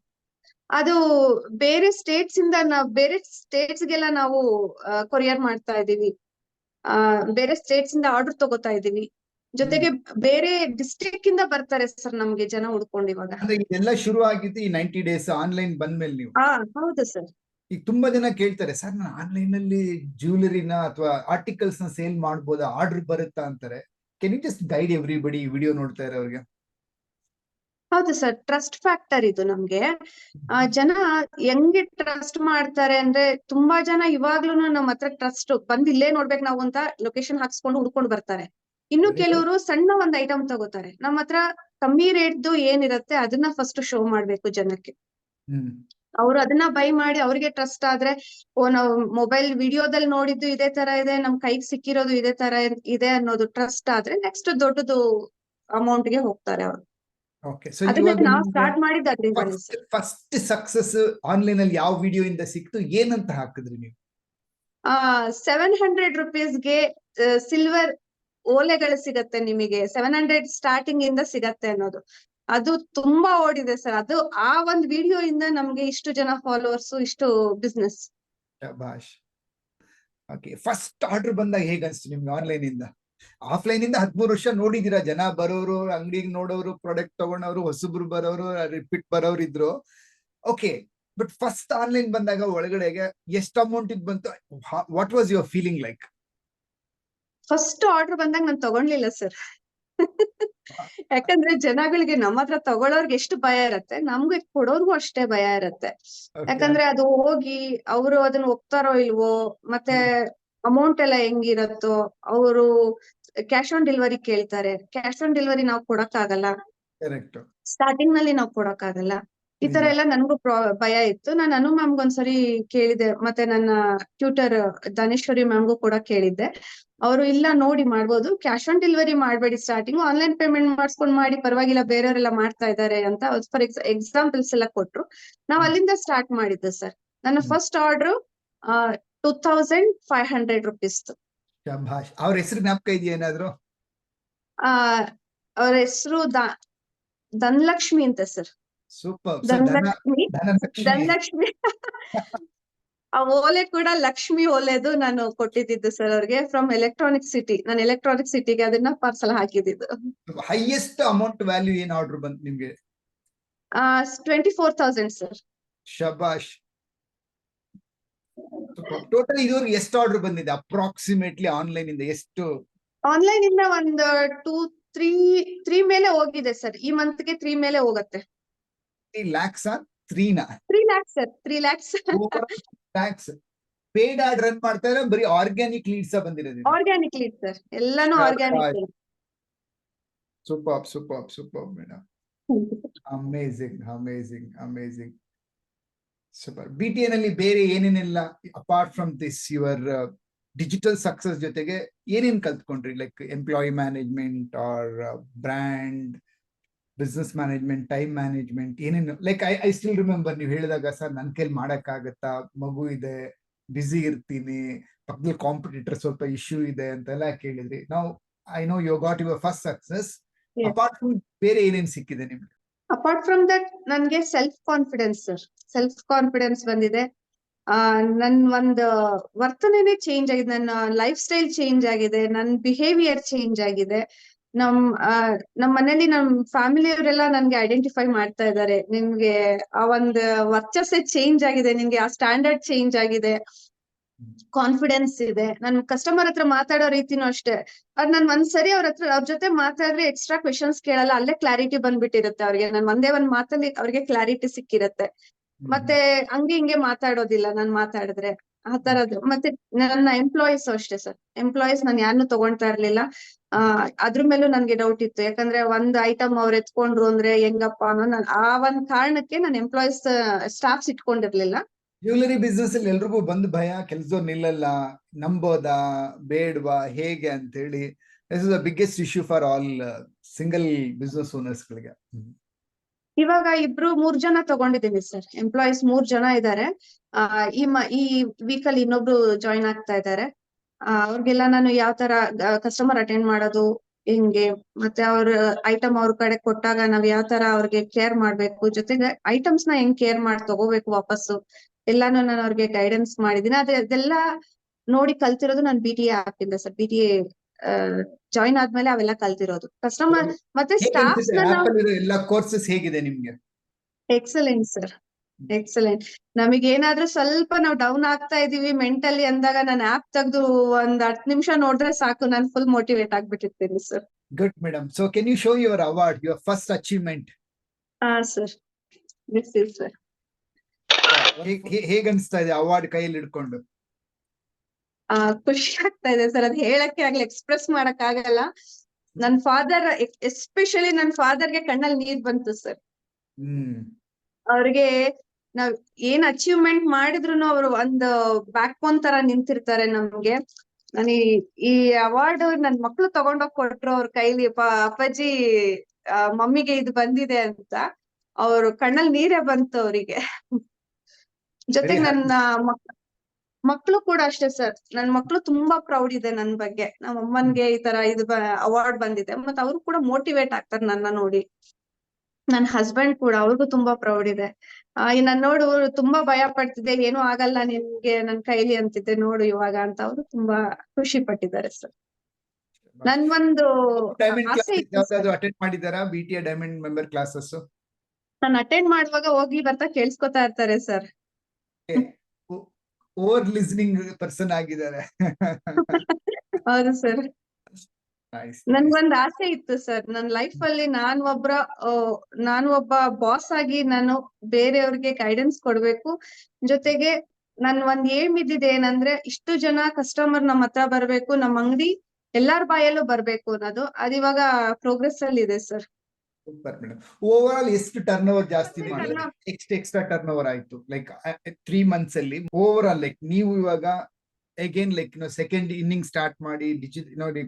ಅದು ಬೇರೆ ಸ್ಟೇಟ್ಸ್ ಇಂದ ನಾವು ಬೇರೆ ಸ್ಟೇಟ್ಸ್ ಗೆಲ್ಲ ನಾವು ಕೊರಿಯರ್ ಮಾಡ್ತಾ ಇದೀವಿ. ಬೇರೆ ಸ್ಟೇಟ್ಸ್ ಇಂದ ಆರ್ಡರ್ ತಗೋತಾ ಇದೀವಿ. ಜೊತೆಗೆ ಬೇರೆ ಡಿಸ್ಟ್ರಿಕ್ಟ್ ಇಂದ ಬರ್ತಾರೆ ಸರ್ ನಮ್ಗೆ ಜನ ಹುಡ್ಕೊಂಡು ಇವಾಗ. ಅಂದ್ರೆ ಇದೆಲ್ಲ ಶುರು ಆಗಿದ್ದು ಈ ನೈಂಟಿ ಡೇಸ್ ಆನ್ಲೈನ್ ಬಂದ್ಮೇಲೆ ನೀವು. ಹಾ ಹೌದು ಸರ್ ಈಗ ತುಂಬಾ ಜನ ಕೇಳ್ತಾರೆ ಸರ್ ನಾನು ಆನ್ಲೈನ್ ಅಲ್ಲಿ ಜ್ಯುವೆಲರಿನ ಅಥವಾ ಆರ್ಟಿಕಲ್ಸ್ನ ಸೇಲ್ ಮಾಡ್ಬೋದಾ? ಆರ್ಡರ್ ಬರುತ್ತಾ? ಅಂತಾರೆ. Can you just guide everybody video ನೋಡ್ತಾ ಇರೋರಿಗೆ? ಹೌದು ಸರ್ ಟ್ರಸ್ಟ್ ಫ್ಯಾಕ್ಟರ್ ಇದು ನಮ್ಗೆ. ಜನ ಹೆಂಗೆ ಟ್ರಸ್ಟ್ ಮಾಡ್ತಾರೆ ಅಂದ್ರೆ ತುಂಬಾ ಜನ ಇವಾಗ್ಲೂ ನಮ್ಮ ಹತ್ರ ಟ್ರಸ್ಟ್ ಬಂದ್ ಇಲ್ಲೇ ನೋಡ್ಬೇಕು ನಾವು ಅಂತ ಲೊಕೇಶನ್ ಹಾಕ್ಸ್ಕೊಂಡು ಹುಡ್ಕೊಂಡು ಬರ್ತಾರೆ. ಇನ್ನು ಕೆಲವರು ಸಣ್ಣ ಒಂದ್ ಐಟಮ್ ತಗೋತಾರೆ. ನಮ್ಮ ಹತ್ರ ಕಮ್ಮಿ ರೇಟ್ದು ಏನಿರುತ್ತೆ ಅದನ್ನ ಫಸ್ಟ್ ಶೋ ಮಾಡ್ಬೇಕು ಜನಕ್ಕೆ. ಅವ್ರು ಅದನ್ನ ಬೈ ಮಾಡಿ ಅವ್ರಿಗೆ ಟ್ರಸ್ಟ್ ಆದ್ರೆ ಓ ನಾವು ಮೊಬೈಲ್ ವಿಡಿಯೋದಲ್ಲಿ ನೋಡಿದ್ದು ಇದೇ ತರ ಇದೆ ನಮ್ ಕೈಗೆ ಸಿಕ್ಕಿರೋದು ಇದೇ ತರ ಇದೆ ಅನ್ನೋದು ಟ್ರಸ್ಟ್ ಆದ್ರೆ ನೆಕ್ಸ್ಟ್ ದೊಡ್ಡದು ಅಮೌಂಟ್ಗೆ ಹೋಗ್ತಾರೆ ಅವ್ರು. ಫಸ್ಟ್ ಸಕ್ಸಸ್ ಆನ್ಲೈನ್ ಅಲ್ಲಿ ಯಾವ ವಿಡಿಯೋ ಇಂದ ಸಿಕ್ತು ಏನಂತ ಹಾಕಿದ್ರಿ ನೀವು? ಆ ಸೆವೆನ್ ಹಂಡ್ರೆಡ್ ರುಪೀಸ್ಗೆ ಸಿಲ್ವರ್ ಓಲೆಗಳು ಸಿಗತ್ತೆ ನಿಮಗೆ. ಸೆವೆನ್ ಹಂಡ್ರೆಡ್ ಸ್ಟಾರ್ಟಿಂಗ್ ಇಂದ ಸಿಗತ್ತೆ ಅನ್ನೋದು. ಅದು ತುಂಬಾ ಓಡಿದೆ ಸರ್ ಅದು ಆ ಒಂದ್ ವಿಡಿಯೋ ಇಂದ ನಮ್ಗೆ ಇಷ್ಟು ಜನ ಫಾಲೋವರ್ಸ್ ಇಷ್ಟು ಬಿಸ್ನೆಸ್ ಓಕೆ ಫಸ್ಟ್ ಆರ್ಡರ್ ಬಂದಾಗ ಹೇಗ ಅನ್ಸ್ತು ನಿಮ್ಗೆ ಆನ್ಲೈನ್ ಇಂದ? ಆಫ್ಲೈನ್ ಇಂದ ಹದಿಮೂರು ವರ್ಷ ನೋಡಿದೀರಾ? ಜನ ಬರೋರು, ಅಂಗಡಿಗೆ ನೋಡೋರು ಪ್ರಾಡಕ್ಟ್ ತಗೊಂಡವ್ರು ಹೊಸಬ್ರು ಬರೋರು ರಿಪೀಟ್ ಬರೋರು ಇದ್ರು. ಓಕೆ ಬಟ್ ಫಸ್ಟ್ ಆನ್ಲೈನ್ ಬಂದಾಗ ಒಳಗಡೆಗೆ ಎಷ್ಟು ಅಮೌಂಟ್ ಇದ್ ಬಂತು? What was your feeling like first order ಬಂದಾಗ ನಾನು ತಗೊಂಡ್ಲಿಲ್ಲ ಸರ್ ಯಾಕಂದ್ರೆ ಜನಗಳಿಗೆ ನಮ್ಮ ಹತ್ರ ತಗೊಳ್ಳೋರ್ಗೆ ಎಷ್ಟು ಭಯ ಇರತ್ತೆ ನಮ್ಗೆ ಕೊಡೋರ್ಗು ಅಷ್ಟೇ ಭಯ ಇರತ್ತೆ. ಯಾಕಂದ್ರೆ ಅದು ಹೋಗಿ ಅವರು ಅದನ್ನ ಒಪ್ತಾರೋ ಇಲ್ವೋ ಮತ್ತೆ ಅಮೌಂಟ್ ಎಲ್ಲ ಹೆಂಗಿರತ್ತೋ ಅವರು ಕ್ಯಾಶ್ ಆನ್ ಡೆಲಿವರಿ ಕೇಳ್ತಾರೆ. ಕ್ಯಾಶ್ ಆನ್ ಡೆಲಿವರಿ ನಾವು ಕೊಡಕ್ ಆಗಲ್ಲ ಸ್ಟಾರ್ಟಿಂಗ್ನಲ್ಲಿ ನಾವು ಕೊಡಕ್ಕಾಗಲ್ಲ. ಈ ತರ. ಎಲ್ಲ ನನ್ಗೂ ಪ್ರಾ- ಭಯ ಇತ್ತು. ನಾನು ಅನು ಮ್ಯಾಮ್ಗೆ ಒಂದ್ಸರಿ ಕೇಳಿದೆ ಮತ್ತೆ ನನ್ನ ಟ್ಯೂಟರ್ ದಾನೇಶ್ವರಿ ಮ್ಯಾಮ್ಗೂ ಕೂಡ ಕೇಳಿದ್ದೆ. ಅವರು ಇಲ್ಲ ನೋಡಿ ಮಾಡ್ಬೋದು. ಕ್ಯಾಶ್ ಆನ್ ಡೆಲಿವರಿ ಮಾಡಬೇಡಿ ಸ್ಟಾರ್ಟಿಂಗ್ ಆನ್ಲೈನ್ ಪೇಮೆಂಟ್ ಮಾಡಿಸ್ಕೊಂಡ್ ಮಾಡಿ ಪರವಾಗಿಲ್ಲ ಬೇರೆಯವರೆಲ್ಲ ಮಾಡ್ತಾ ಇದ್ದಾರೆ ಅಂತ ಫಾರ್ ಎಕ್ಸಾಂಪಲ್ಸ್ ಎಲ್ಲ ಕೊಟ್ರು. ನಾವ್ ಅಲ್ಲಿಂದ ಸ್ಟಾರ್ಟ್ ಮಾಡಿದ್ದೆ ಸರ್ ನನ್ನ. First order two thousand five hundred rupees ಅವ್ರ ಹೆಸರು ಜ್ಞಾಪಕ ಇದೆಯಾ ಏನಾದ್ರು? ಅವ್ರ ಹೆಸರು ಧನಲಕ್ಷ್ಮಿ ಅಂತ ಸರ್ ಸೂಪರ್. ಧನ ಧನಲಕ್ಷ್ಮಿ ಧನಲಕ್ಷ್ಮಿ. ಧನಲಕ್ಷ್ಮಿ. ಆ ಓಲೆ ಕೂಡ ಲಕ್ಷ್ಮಿ ಓಲೆದು ನಾನು ಕೊಟ್ಟಿದ್ದು ಸರ್ ಅವ್ರಿಗೆ ಫ್ರಮ್ ಎಲೆಕ್ಟ್ರಾನಿಕ್ ಸಿಟಿ ನಾನು ಎಲೆಕ್ಟ್ರಾನಿಕ್ ಸಿಟಿಗೆ ಅದನ್ನ ಪಾರ್ಸಲ್ ಹಾಕಿದ್ದು ಹೈಯೆಸ್ಟ್ ಅಮೌಂಟ್ ವ್ಯಾಲ್ಯೂ ಏನ್ ಆರ್ಡರ್ ಬಂತು ನಿಮ್ಗೆ? ಟ್ವೆಂಟಿ ಫೋರ್ ತೌಸಂಡ್ ಸರ್ ಶಬಾಷ್. ಟೋಟಲ್ ಇದುವರೆಗೆ ಎಷ್ಟು ಆರ್ಡರ್ ಬಂದಿದೆ? ಅಪ್ರಾಕ್ಸಿಮೇಟ್ಲಿ ಆನ್ಲೈನ್ ಇಂದ ಎಷ್ಟು? ಆನ್ಲೈನ್ ಇಂದ ಒಂದು ಟೂ ತ್ರೀ ತ್ರೀ ಮೇಲೆ ಹೋಗಿದೆ ಸರ್ ಈ ಮಂತ್ಗೆ ತ್ರೀ ಮೇಲೆ ಹೋಗುತ್ತೆ. Lakhs ತ್ರೀನಾ three lakhs sir three lakhs lakhs paid ad run ಮಾಡ್ತಾ ಇದ್ರೆ ಬರೀ ಆರ್ಗ್ಯಾನಿಕ್ ಲೀಡ್ಸ್ ಬಂದಿರೋದು ಆರ್ಗ್ಯಾನಿಕ್ ಲೀಡ್ ಸರ್. ಎಲ್ಲಾನು organic super super super madam amazing amazing amazing super B T N ಅಲ್ಲಿ ಬೇರೆ ಏನೇನೆಲ್ಲ? Apart from this your digital success ಜೊತೆಗೆ ಏನೇನ್ ಕಲ್ತ್ಕೊಂಡ್ರಿ? Like employee management or brand business management time management ಏನೇನು like I I still remember ನೀವು ಹೇಳಿದಾಗ ಸರ್ ನನ್ನ ಕೈಲಿ ಮಾಡಕ್ಕಾಗತ್ತಾ? ಮಗು ಇದೆ ಬ್ಯುಸಿ ಇರ್ತೀನಿ ಪಕ್ಕದಲ್ಲಿ ಕಾಂಪಿಟೇಟರ್ ಸ್ವಲ್ಪ ಇಶ್ಯೂ ಇದೆ ಅಂತೆಲ್ಲ ಕೇಳಿದ್ರಿ. ನಾವು I know you got your first success. Apart from ಬೇರೆ ಏನೇನು ಸಿಕ್ಕಿದೆ ನಿಮ್ಗೆ? ಅಪಾರ್ಟ್ ಫ್ರಮ್ ದಟ್ ನನ್ಗೆ self confidence sir self confidence ಬಂದಿದೆ ನನ್ ಒಂದ್ ವರ್ತನೆನೇ ಚೇಂಜ್ ಆಗಿದೆ. ನನ್ನ ಲೈಫ್ ಸ್ಟೈಲ್ ಚೇಂಜ್ ಆಗಿದೆ. ನನ್ನ ಬಿಹೇವಿಯರ್ ಚೇಂಜ್ ಆಗಿದೆ. ನಮ್ ಆ, ನಮ್ ಮನೇಲಿ ನಮ್ ಫ್ಯಾಮಿಲಿ ಅವರೆಲ್ಲ ನನ್ಗೆ ಐಡೆಂಟಿಫೈ ಮಾಡ್ತಾ ಇದ್ದಾರೆ. ನಿಮ್ಗೆ ಆ ಒಂದ್ ವರ್ಚಸ್ಸೇ ಚೇಂಜ್ ಆಗಿದೆ. ನಿನ್ಗೆ ಆ ಸ್ಟ್ಯಾಂಡರ್ಡ್ ಚೇಂಜ್ ಆಗಿದೆ. ಕಾನ್ಫಿಡೆನ್ಸ್ ಇದೆ. ನನ್ ಕಸ್ಟಮರ್ ಹತ್ರ ಮಾತಾಡೋ ರೀತಿನೂ ಅಷ್ಟೇ. ಅವ್ರ ನನ್ ಒಂದ್ಸರಿ ಅವ್ರ ಹತ್ರ ಅವ್ರ ಜೊತೆ ಮಾತಾಡಿದ್ರೆ ಎಕ್ಸ್ಟ್ರಾ ಕ್ವೆಶನ್ಸ್ ಕೇಳಲ್ಲ. ಅಲ್ಲೇ ಕ್ಲಾರಿಟಿ ಬಂದ್ಬಿಟ್ಟಿರುತ್ತೆ ಅವ್ರಿಗೆ. ನನ್ ಒಂದೇ ಒಂದ್ ಮಾತಲ್ಲಿ ಅವ್ರಿಗೆ ಕ್ಲಾರಿಟಿ ಸಿಕ್ಕಿರತ್ತೆ. ಮತ್ತೆ ಹಂಗೆ ಹಿಂಗೆ ಮಾತಾಡೋದಿಲ್ಲ ನಾನ್ ಮಾತಾಡಿದ್ರೆ. ಆ ತರದ್ದು. ಮತ್ತೆ ನನ್ನ ಎಂಪ್ಲಾಯೀಸ್ ಅಷ್ಟೇ ಸರ್ ಎಂಪ್ಲಾಯೀಸ್ ನಾನು ಯಾರನ್ನು ತಗೊಳ್ತಾ ಇರ್ಲಿಲ್ಲ. ಆ, ಅದ್ರ ಮೇಲೂ ನನ್ಗೆ ಡೌಟ್ ಇತ್ತು. ಯಾಕಂದ್ರೆ ಒಂದ್ ಐಟಮ್ ಅವ್ರು ಎತ್ಕೊಂಡ್ರು ಅಂದ್ರೆ ಹೆಂಗಪ್ಪ ಅನ್ನೋ ನಾನು, ಆ ಒಂದ್ ಕಾರಣಕ್ಕೆ ನಾನು ಎಂಪ್ಲಾಯೀಸ್ ಸ್ಟಾಫ್ಸ್ ಇಟ್ಕೊಂಡಿರ್ಲಿಲ್ಲ. ಜ್ಯುವೆಲರಿ ಬಿಸ್ನೆಸ್ ಅಲ್ಲಿ ಎಲ್ರಿಗೂ ಬಂದ್ ಭಯ, ಕೆಲ್ಸದವ್ರು ನಿಲ್ಲಲ್ಲ, ನಂಬೋದಾ, ಬೇಡ್ವಾ, ಹೇಗೆ ಅಂತ ಹೇಳಿ this is the biggest issue for all single business owners ಗಳಿಗೆ. ಇವಾಗ ಇಬ್ರು ಮೂರ್ ಜನ ತಗೊಂಡಿದೀನಿ ಸರ್ ಎಂಪ್ಲಾಯೀಸ್ ಮೂರ್ ಜನ ಇದ್ದಾರೆ ಈ ಈ ವೀಕ್ ಅಲ್ಲಿ ಇನ್ನೊಬ್ರು ಜಾಯಿನ್ ಆಗ್ತಾ ಇದ್ದಾರೆ ಅವ್ರಿಗೆಲ್ಲ ನಾನು ಯಾವ ತರ ಕಸ್ಟಮರ್ ಅಟೆಂಡ್ ಮಾಡೋದು, ಹೆಂಗೆ, ಮತ್ತೆ ಅವ್ರ ಐಟಮ್ ಅವ್ರ ಕಡೆ ಕೊಟ್ಟಾಗ ನಾವ್ ಯಾವ ತರ ಅವ್ರಿಗೆ ಕೇರ್ ಮಾಡ್ಬೇಕು, ಜೊತೆಗೆ ಐಟಮ್ಸ್ನ ಹೆಂಗ್ ಕೇರ್ ಮಾಡಿ, ತಗೋಬೇಕು ವಾಪಸ್ಸು, ಎಲ್ಲಾನು ನಾನು ಅವ್ರಿಗೆ ಗೈಡೆನ್ಸ್ ಮಾಡಿದೀನಿ ಅದೇ, ಅದೆಲ್ಲ ನೋಡಿ ಕಲ್ತಿರೋದು ನಾನು B T A ಆಗ್ತಿದ್ದೆ sir B T A join ಆದ್ಮೇಲೆ ಅವೆಲ್ಲ ಕಲ್ತಿರೋದು. ಕಸ್ಟಮರ್ ಮತ್ತೆ ಸ್ಟಾಫ್ ಎಲ್ಲಾ ಕೋರ್ಸಸ್ ಹೇಗಿದೆ ನಿಮ್ಗೆ? ಎಕ್ಸಲೆಂಟ್ ಸರ್ ಎಕ್ಸಲೆಂಟ್ ನಮಗೆ ಏನಾದ್ರೂ ಸ್ವಲ್ಪ ನಾವು ಡೌನ್ ಆಗ್ತಾ ಇದೀವಿ ಮೆಂಟಲಿ ಅಂದಾಗ ನಾನು ಆಪ್ ತೆಗೆದು ಒಂದ್ ಹತ್ತು ನಿಮಿಷ ನೋಡಿದ್ರೆ ಸಾಕು. ನಾನು full motivate ಆಗ್ಬಿಟ್ಟಿರ್ತೀನಿ sir good madam so can you show your award your first achievement ಹಾ ಸರ್ ದಿಸ್ ಇಸ್ ಸರ್ ಹೇಗ್ ಅನ್ಸ್ತಾ ಇದೆ ಅವಾರ್ಡ್ ಕೈಯಲ್ಲಿ ಹಿಡ್ಕೊಂಡು? ಆ ಖುಷಿ ಆಗ್ತಾ ಇದೆ ಸರ್. ಅದ್ ಹೇಳಕ್ಕೆ ಆಗ್ಲಿ ಎಕ್ಸ್ಪ್ರೆಸ್ ಮಾಡಕ್ ಆಗಲ್ಲ. ನನ್ ಫಾದರ್ ಎಸ್ಪೆಷಲಿ ನನ್ ಫಾದರ್ಗೆ ಕಣ್ಣಲ್ಲಿ ನೀರ್ ಬಂತು ಸರ್. ಅವ್ರಿಗೆ ನಾವ್ ಏನ್ ಅಚೀವ್ಮೆಂಟ್ ಮಾಡಿದ್ರು ಅವ್ರು ಒಂದು ಬ್ಯಾಕ್ ಬೋನ್ ತರ ನಿಂತಿರ್ತಾರೆ ನಮ್ಗೆ. ನಾನು ಈ ಅವಾರ್ಡ್ ನನ್ ಮಕ್ಳು ತಗೊಂಡೋಗ್ ಕೊಟ್ರು ಅವ್ರ ಕೈಲಿ ಅಪ್ಪಾಜಿ ಮಮ್ಮಿಗೆ ಇದು ಬಂದಿದೆ ಅಂತ. ಅವ್ರು ಕಣ್ಣಲ್ಲಿ ನೀರೇ ಬಂತು ಅವರಿಗೆ. ಜೊತೆಗೆ ನನ್ನ ಮಕ್ ಮಕ್ಳು ಕೂಡ ಅಷ್ಟೇ ಸರ್ ನನ್ ಮಕ್ಳು ತುಂಬಾ ಪ್ರೌಡ್ ಇದೆ ನನ್ ಬಗ್ಗೆ. ನಮ್ಮ ಅಮ್ಮನ್ಗೆ ಈ ತರ ಇದು ಅವಾರ್ಡ್ ಬಂದಿದೆ. ಮತ್ತೆ ಅವ್ರು ಕೂಡ ಮೋಟಿವೇಟ್ ಆಗ್ತಾರೆ ನನ್ನ ನೋಡಿ. ನನ್ ಹಸ್ಬೆಂಡ್ ಕೂಡ ಅವ್ರಿಗೂ ತುಂಬಾ ಪ್ರೌಡ್ ಇದೆ. ಆ ನನ್ ನೋಡು ತುಂಬಾ ಭಯ ಪಡ್ತಿದೆ ಏನೂ ಆಗಲ್ಲ ನಿಮ್ಗೆ ನನ್ ಕೈಲಿ ಅಂತಿದ್ದೆ ನೋಡು ಇವಾಗ ಅಂತ ಅವ್ರು ತುಂಬಾ ಖುಷಿ ಪಟ್ಟಿದ್ದಾರೆ ಸರ್ ನನ್ ಒಂದು ಡೈಮಂಡ್ ಆಸೆ ಕ್ಲಾಸ್ ಇತ್ತು ಸರ್ ಅಟೆಂಡ್ ಮಾಡಿದಾರಾ ಬಿ ಡೈಮಂಡ್ ಮೆಂಬರ್ ಕ್ಲಾಸಸ್ ನಾನು ಅಟೆಂಡ್ ಮಾಡುವಾಗ ಹೋಗಿ ಬರ್ತಾ ಕೇಳಿಸ್ಕೊತಾ ಇರ್ತಾರೆ ಸರ್ ಓವರ್ ಲಿಸ್ನಿಂಗ್ ಪರ್ಸನ್ ಆಗಿದ್ದಾರೆ. ಹೌದು ಸರ್. ನನ್ಗೊಂದ್ ಆಸೆ ಇತ್ತು ಸರ್. ನನ್ ಲೈಫ್ ಅಲ್ಲಿ ನಾನ್ ಒಬ್ರ ನಾನ್ ನಾನು ಒಬ್ಬ ಬಾಸ್ ಆಗಿ ನಾನು ಬೇರೆಯವ್ರಿಗೆ ಗೈಡೆನ್ಸ್ ಕೊಡ್ಬೇಕು. ಜೊತೆಗೆ ನನ್ ಒಂದ್ ಏಮ್ ಇದ್ದಿದೆ ಏನಂದ್ರೆ ಇಷ್ಟು ಜನ ಕಸ್ಟಮರ್ ನಮ್ಮ ಹತ್ರ ಬರ್ಬೇಕು ನಮ್ ಅಂಗಡಿ ಎಲ್ಲಾರ್ ಬಾಯಲ್ಲೂ ಬರ್ಬೇಕು ಅನ್ನೋದು. ಅದಿವಾಗ ಪ್ರೋಗ್ರೆಸ್ ಅಲ್ಲಿ ಇದೆ sir. Super madam overall ಎಷ್ಟು ಟರ್ನ್ ಓವರ್ ಜಾಸ್ತಿ ಮಾಡಿದ್ರೆ ಎಷ್ಟು ಎಕ್ಸ್ಟ್ರಾ ಟರ್ನ್ ಓವರ್ ಆಯ್ತು ಲೈಕ್ ತ್ರೀ ಮಂತ್ಸ್ ಅಲ್ಲಿ. ಓವರ್ ಆಲ್ ಲೈಕ್ ನೀವು ಇವಾಗ again like no second inning start ಮಾಡಿ ಡಿಜಿಟ್ ನೋಡಿ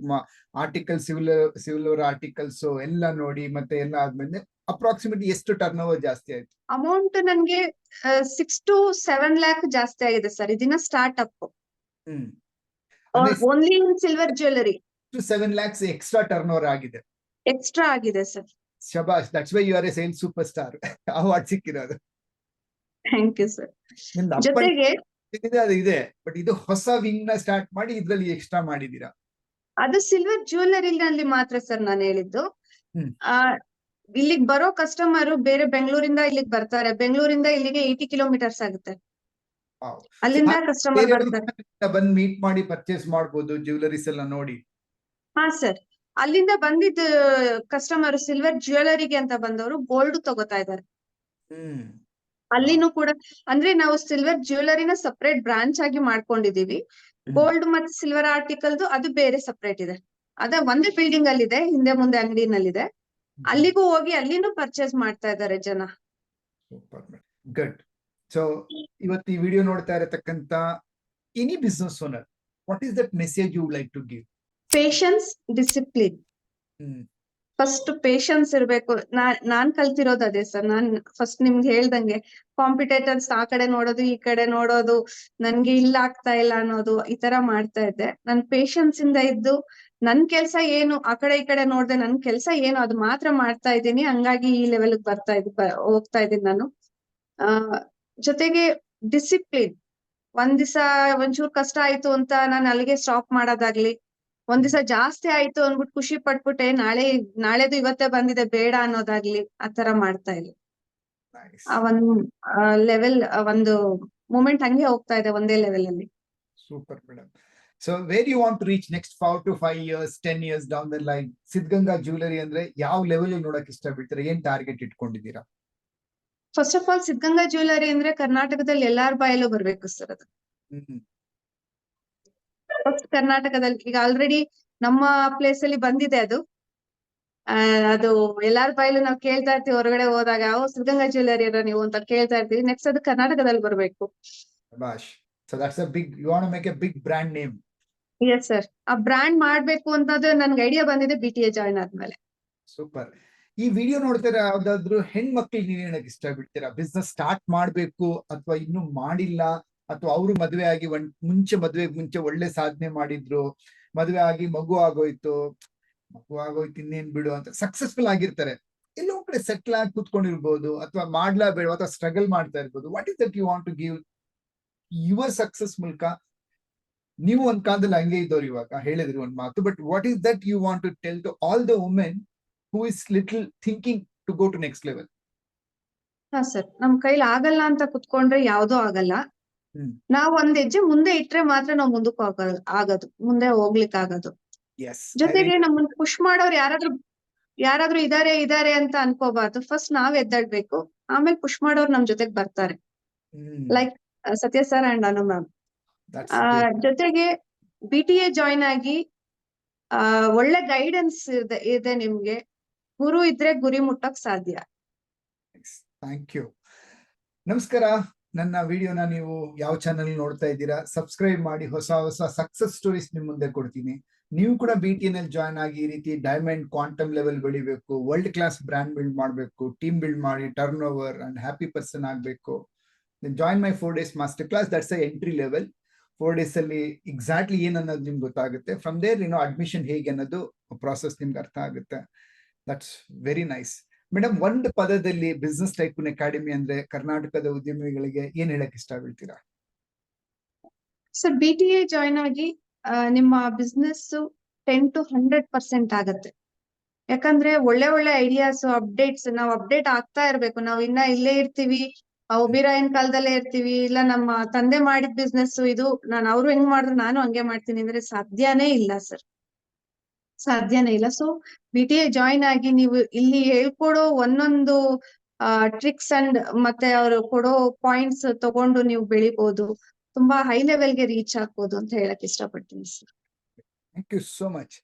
ಆರ್ಟಿಕಲ್ ಸಿವಿಲ್ ಸಿವಿಲ್ ಆರ್ಟಿಕಲ್ಸ್ ಎಲ್ಲ ನೋಡಿ ಮತ್ತೆ ಎಲ್ಲ ಆದ್ಮೇಲೆ ಅಪ್ರಾಕ್ಸಿಮೇಟ್ಲಿ ಎಷ್ಟು ಟರ್ನ್ ಓವರ್ ಜಾಸ್ತಿ ಆಯ್ತು? ಅಮೌಂಟ್ ನನ್ಗೆ ಸಿಕ್ಸ್ ಟು ಸೆವೆನ್ ಲ್ಯಾಕ್ ಜಾಸ್ತಿ ಆಗಿದೆ ಸರ್. ಇದನ್ನ start up only in silver jewellery seven lakhs extra turnover ಆಗಿದೆ. ಎಕ್ಸ್ಟ್ರಾ ಆಗಿದೆ ಸರ್. ಶಬಾಷ್ that's why you are a sale super star award ಸಿಕ್ಕಿರೋದು. ಥ್ಯಾಂಕ್ ಯು ಸರ್ ಜೊತೆಗೆ ಅದು ಇದೆ ಬಟ್ ಇದು ಹೊಸ ವಿಂಗ್ನ ಸ್ಟಾರ್ಟ್ ಮಾಡಿ ಇದ್ರಲ್ಲಿ ಎಕ್ಸ್ಟ್ರಾ ಮಾಡಿದೀರಾ? ಅದು ಸಿಲ್ವರ್ ಜ್ಯುವೆಲರಿನಲ್ಲಿ ಮಾತ್ರ ಸರ್ ನಾನು ಹೇಳಿದ್ದು. ಇಲ್ಲಿಗೆ ಬರೋ ಕಸ್ಟಮರ್ ಬೇರೆ ಬೆಂಗಳೂರಿಂದ ಇಲ್ಲಿಗೆ ಬರ್ತಾರೆ. ಬೆಂಗಳೂರಿಂದ ಇಲ್ಲಿಗೆ ಏಯ್ಟಿ ಕಿಲೋಮೀಟರ್ಸ್ ಆಗುತ್ತೆ. ಅಲ್ಲಿಂದ ಕಸ್ಟಮರ್ ಬರ್ತಾರೆ. ಬಂದ್ ಮೀಟ್ ಮಾಡಿ ಪರ್ಚೇಸ್ ಮಾಡ್ಬೋದು ಜ್ಯುವೆಲರೀಸ್ ಎಲ್ಲ ನೋಡಿ. ಹಾ ಸರ್ ಅಲ್ಲಿಂದ ಬಂದಿದ್ದ ಕಸ್ಟಮರ್ ಸಿಲ್ವರ್ ಜ್ಯುವೆಲರಿಗೆ ಅಂತ ಬಂದವರು ಗೋಲ್ಡ್ ತಗೋತಾ ಇದ್ದಾರೆ. ಅಲ್ಲಿನೂ ಕೂಡ ಅಂದ್ರೆ ನಾವು ಸಿಲ್ವರ್ ಜ್ಯುವೆಲರಿನ ಸಪರೇಟ್ ಬ್ರಾಂಚ್ ಆಗಿ ಮಾಡ್ಕೊಂಡಿದೀವಿ ಗೋಲ್ಡ್ ಮತ್ತೆ ಸಿಲ್ವರ್ ಆರ್ಟಿಕಲ್ದು ಅದು ಬೇರೆ ಸಪರೇಟ್ ಇದೆ. ಅದ ಒಂದೇ ಬಿಲ್ಡಿಂಗ್ ಅಲ್ಲಿ ಇದೆ ಹಿಂದೆ ಮುಂದೆ ಅಂಗಡಿನಲ್ಲಿದೆ. ಅಲ್ಲಿಗೂ ಹೋಗಿ ಅಲ್ಲಿನೂ ಪರ್ಚೇಸ್ ಮಾಡ್ತಾ ಇದ್ದಾರೆ ಜನ. ಗುಡ್ ಸೊ ಇವತ್ತು ಈ ವಿಡಿಯೋ ನೋಡ್ತಾ ಇರತಕ್ಕಂತ any business owner what is that message you like to give patience discipline first patience ಇರ್ಬೇಕು. ನಾನ್ ನಾನ್ ಕಲ್ತಿರೋದು ಅದೇ ಸರ್. ನಾನ್ ಫಸ್ಟ್ ನಿಮ್ಗೆ ಹೇಳ್ದಂಗೆ ಕಾಂಪಿಟೇಟರ್ಸ್ ಆ ಕಡೆ ನೋಡೋದು ಈ ಕಡೆ ನೋಡೋದು ನನ್ಗೆ ಇಲ್ಲ ಆಗ್ತಾ ಇಲ್ಲ ಅನ್ನೋದು ಈ ತರ ಮಾಡ್ತಾ ಇದ್ದೆ. ನನ್ ಪೇಶನ್ಸ್ ಇಂದ ಇದ್ದು ನನ್ ಕೆಲ್ಸ ಏನು ಆ ಕಡೆ ಈ ಕಡೆ ನೋಡ್ದೆ ನನ್ ಕೆಲ್ಸ ಏನು ಅದು ಮಾತ್ರ ಮಾಡ್ತಾ ಇದ್ದೀನಿ. ಹಂಗಾಗಿ ಈ ಲೆವೆಲ್ ಬರ್ತಾ ಇದ್ ಹೋಗ್ತಾ ಇದ್ದೀನಿ ನಾನು. ಆ ಜೊತೆಗೆ ಡಿಸಿಪ್ಲಿನ್ ಒಂದ್ ದಿವಸ ಒಂಚೂರ್ ಕಷ್ಟ ಆಯ್ತು ಅಂತ ನಾನು ಅಲ್ಲಿಗೆ ಸ್ಟಾಪ್ ಮಾಡೋದಾಗ್ಲಿ ಒಂದ್ ದಿವಸ ಜಾಸ್ತಿ ಆಯ್ತು ಅಂದ್ಬಿಟ್ಟು ಖುಷಿ ಪಟ್ಬಿಟ್ಟೆ ನಾಳೆ ನಾಳೆದು ಇವತ್ತೇ ಬಂದಿದೆ ಬೇಡ ಅನ್ನೋದಾಗ್ಲಿ ಆತರ ಮಾಡ್ತಾ ಇಲ್ಲ ಆ ಒಂದ್ ಲೆವೆಲ್ ಒಂದು ಮೂಮೆಂಟ್ ಹಂಗೆ ಹೋಗ್ತಾ ಇದೆ ಒಂದೇ ಲೆವೆಲ್ ಅಲ್ಲಿ. Super madam so where you want reach next four to five years ten years down the line Siddaganga jewellery ಅಂದ್ರೆ ಯಾವ ಲೆವೆಲ್ ನೋಡಕ್ ಇಷ್ಟ ಬೀಳ್ತಾರೆ ಏನ್ target ಇಟ್ಕೊಂಡಿದ್ದೀರಾ? First of all Siddaganga jewellery ಅಂದ್ರೆ ಕರ್ನಾಟಕದಲ್ಲಿ ಎಲ್ಲಾರ ಬಾಯಲ್ಲೂ ಬರ್ಬೇಕು ಸರ್ ಅದು. ಕರ್ನಾಟಕದಲ್ಲಿ ಈಗ ಆಲ್ರೆಡಿ ನಮ್ಮ ಪ್ಲೇಸ್ ಅಲ್ಲಿ ಬಂದಿದೆ ಅದು. ಅದು ಎಲ್ಲಾರ ಬಾಯಲ್ಲೂ ನಾವ್ ಕೇಳ್ತಾ ಇರ್ತೀವಿ ಹೊರಗಡೆ ಹೋದಾಗ ಓ ಸಿದ್ಧಗಂಗಾ ಜ್ಯುವೆಲರಿ ಇರೋ ನೀವು ಅಂತ ಕೇಳ್ತಾ ಇರ್ತೀವಿ. ನೆಕ್ಸ್ಟ್ ಅದು ಕರ್ನಾಟಕದಲ್ಲಿ ಬರ್ಬೇಕು. Bash so that's a big you want make a big brand name yes sir ಆ ಬ್ರ್ಯಾಂಡ್ ಮಾಡ್ಬೇಕು ಅಂತದ್ದು ನನ್ಗೆ ಐಡಿಯಾ ಬಂದಿದೆ ಬಿ ಟಿ ಎ ಜಾಯ್ನ್ ಆದ್ಮೇಲೆ. ಸೂಪರ್ ಈ ವಿಡಿಯೋ ನೋಡ್ತೀರಾ ಯಾವ್ದಾದ್ರು ಹೆಣ್ಮಕ್ಳಿಗೆ ನೀವ್ ಹೇಳಕ್ ಇಷ್ಟ ಬಿಡ್ತೀರಾ ಬಿಸ್ನೆಸ್ ಸ್ಟಾರ್ಟ್ ಮಾಡ್ಬೇಕು ಅಥವಾ ಇನ್ನು ಮಾಡಿಲ್ಲ? ಅಥವಾ ಅವರು ಮದುವೆ ಆಗಿ ಮುಂಚೆ ಮದುವೆಗೆ ಮುಂಚೆ ಒಳ್ಳೆ ಸಾಧನೆ ಮಾಡಿದ್ರು, ಮದುವೆ ಆಗಿ ಮಗು ಆಗೋಯ್ತು ಮಗು ಆಗೋಯ್ತು ಇನ್ನೇನ್ ಬಿಡು ಅಂತ ಸಕ್ಸಸ್ಫುಲ್ ಆಗಿರ್ತಾರೆ. ಎಲ್ಲೋ ಕಡೆ ಸೆಟ್ಲ್ ಆಗಿ ಕೂತ್ಕೊಂಡಿರ್ಬೋದು ಅಥವಾ ಮಾಡ್ಲಾ ಬೇಡ ಅಥವಾ ಸ್ಟ್ರಗಲ್ ಮಾಡ್ತಾ ಇರ್ಬೋದು. What is that you want to give your success ಮೂಲಕ? ನೀವು ಒಂದ್ ಕಾಲದಲ್ಲಿ ಹಂಗೆ ಇದ್ದವ್ರು ಇವಾಗ, ಹೇಳಿದ್ರಿ ಒಂದ್ ಮಾತು but what is that you want to tell to all the women who is little thinking to go to next level ಹಾ ಸರ್, ನಮ್ ಕೈಲಿ ಆಗಲ್ಲ ಅಂತ ಕುತ್ಕೊಂಡ್ರೆ ಯಾವ್ದೂ ಆಗಲ್ಲ. ನಾವ್ ಒಂದ್ ಹೆಜ್ಜೆ ಮುಂದೆ ಇಟ್ರೆ ಮಾತ್ರ ನಾವ್ ಮುಂದಕ್ಕೆ ಹೋಗೋದು ಆಗೋದು ಮುಂದೆ ಹೋಗ್ಲಿಕ್ಕೆ ಆಗೋದು. ಜೊತೆಗೆ ನಮ್ಮನ್ನ ಪುಷ್ ಮಾಡೋರು ಯಾರಾದ್ರೂ ಯಾರಾದ್ರೂ ಇದಾರೆ ಇದಾರೆ ಅಂತ ಅನ್ಕೋಬಾರ್ದು. ಫಸ್ಟ್ ನಾವ್ ಎದ್ದಾಡ್ಬೇಕು ಆಮೇಲೆ ಪುಷ್ ಮಾಡೋರು ನಮ್ ಜೊತೆಗ್ ಬರ್ತಾರೆ. Like Satya sir and Anu ma'am. ಆ ಜೊತೆಗೆ ಬಿ ಟಿ ಎ ಜಾಯ್ನ್ ಆಗಿ ಆ ಒಳ್ಳೆ ಗೈಡೆನ್ಸ್ ಇದೆ ಇದೆ ನಿಮ್ಗೆ. ಗುರು ಇದ್ರೆ ಗುರಿ ಮುಟ್ಟಕ್ ಸಾಧ್ಯ. ಥ್ಯಾಂಕ್ ಯು ನಮಸ್ಕಾರ. ನನ್ನ ವಿಡಿಯೋನ ನೀವು ಯಾವ ಚಾನಲ್ ನೋಡ್ತಾ ಇದ್ದೀರಾ ಸಬ್ಸ್ಕ್ರೈಬ್ ಮಾಡಿ ಹೊಸ ಹೊಸ ಸಕ್ಸಸ್ ಸ್ಟೋರೀಸ್ ನಿಮ್ ಮುಂದೆ ಕೊಡ್ತೀನಿ. ನೀವು ಕೂಡ B T N L join ಆಗಿ ಈ ರೀತಿ ಡೈಮಂಡ್ ಕ್ವಾಂಟಮ್ ಲೆವೆಲ್ ಬೆಳಿಬೇಕು ವರ್ಲ್ಡ್ ಕ್ಲಾಸ್ ಬ್ರ್ಯಾಂಡ್ ಬಿಲ್ಡ್ ಮಾಡಬೇಕು ಟೀಮ್ ಬಿಲ್ಡ್ ಮಾಡಿ turnover and happy person ಆಗಬೇಕು join my four days master class that's entry level four days ಅಲ್ಲಿ ಎಕ್ಸಾಕ್ಟ್ಲಿ ಏನ್ ಅನ್ನೋದು ನಿಮ್ಗೆ ಗೊತ್ತಾಗುತ್ತೆ. ಫ್ರಮ್ ದೇರ್ ಏನೋ ಅಡ್ಮಿಷನ್ ಹೇಗೆ ಅನ್ನೋದು ಪ್ರಾಸೆಸ್ ನಿಮ್ಗೆ ಅರ್ಥ ಆಗುತ್ತೆ. ದಟ್ಸ್ ವೆರಿ ನೈಸ್ ಮೇಡಮ್ ಒಂದು ಪದದಲ್ಲಿ ಬಿಸ್ನೆಸ್ ಟೈಕೂನ್ ಅಕಾಡೆಮಿ ಅಂದ್ರೆ ಕರ್ನಾಟಕದ ಉದ್ಯಮಿಗಳಿಗೆ ಏನ್ ಹೇಳಕ್ ಇಷ್ಟ ಬೀಳ್ತೀರಾ sir B T A join ಆಗಿ ನಿಮ್ಮ business ten to hundred percent ಆಗತ್ತೆ. ಯಾಕಂದ್ರೆ ಒಳ್ಳೆ ಒಳ್ಳೆ ಐಡಿಯಾಸ್ ಅಪ್ಡೇಟ್ಸ್ ನಾವು ಅಪ್ಡೇಟ್ ಆಗ್ತಾ ಇರ್ಬೇಕು. ನಾವು ಇನ್ನ ಇಲ್ಲೇ ಇರ್ತೀವಿ ಉಬಿರಾಯನ್ ಕಾಲದಲ್ಲೇ ಇರ್ತೀವಿ, ಇಲ್ಲ ನಮ್ಮ ತಂದೆ ಮಾಡಿದ ಬಿಸ್ನೆಸ್ ಇದು, ನಾನು ಅವ್ರು ಹೆಂಗ್ ಮಾಡಿದ್ರು ನಾನು ಹಂಗೆ ಮಾಡ್ತೀನಿ. ಅಂದ್ರೆ ಸಾಧ್ಯನೇ ಇಲ್ಲ, ಸರ್. ಸಾಧ್ಯನೇ ಇಲ್ಲ. So B T A join ಆಗಿ ನೀವು ಇಲ್ಲಿ ಹೇಳ್ಕೊಡೋ ಒಂದೊಂದು ಟ್ರಿಕ್ಸ್ ಅಂಡ್ ಮತ್ತೆ ಅವರು ಕೊಡೋ ಪಾಯಿಂಟ್ಸ್ ತಗೊಂಡು ನೀವು ಬೆಳಿಬಹುದು ತುಂಬಾ ಹೈ ಲೆವೆಲ್ಗೆ ರೀಚ್ ಆಗ್ಬೋದು ಅಂತ ಹೇಳಕ್ ಇಷ್ಟಪಡ್ತೀನಿ sir thank you so much